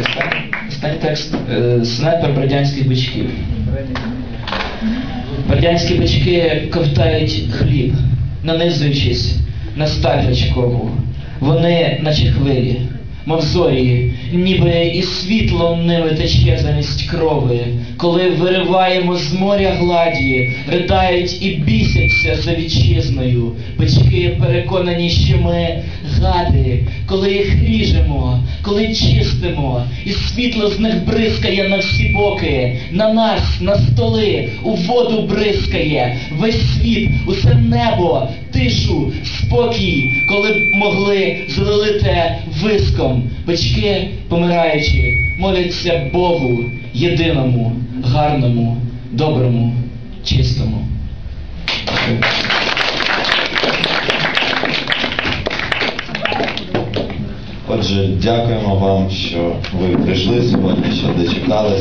Останній- текст е, сонет про радянських бичків. Радянські бички ковтають хліб, нанизуючись на сталь рачкову. Вони, наче хвилі, мов зорі, ніби і світло ними тече замість крови. Коли вириваємо з моря гладі, ридають і бісяться за вітчизною. Бички переконані, що ми гади, коли їх ріжемо, коли чистимо, і світло з них бризкає на всі боки, на нас, на столи, у воду бризкає, весь світ, усе небо, тишу, спокій, коли б могли залилити виском. Бички, помираючи, моляться Богу, єдиному, гарному, доброму, Отже, дякуємо вам, що ви прийшли сьогодні, що дочекались.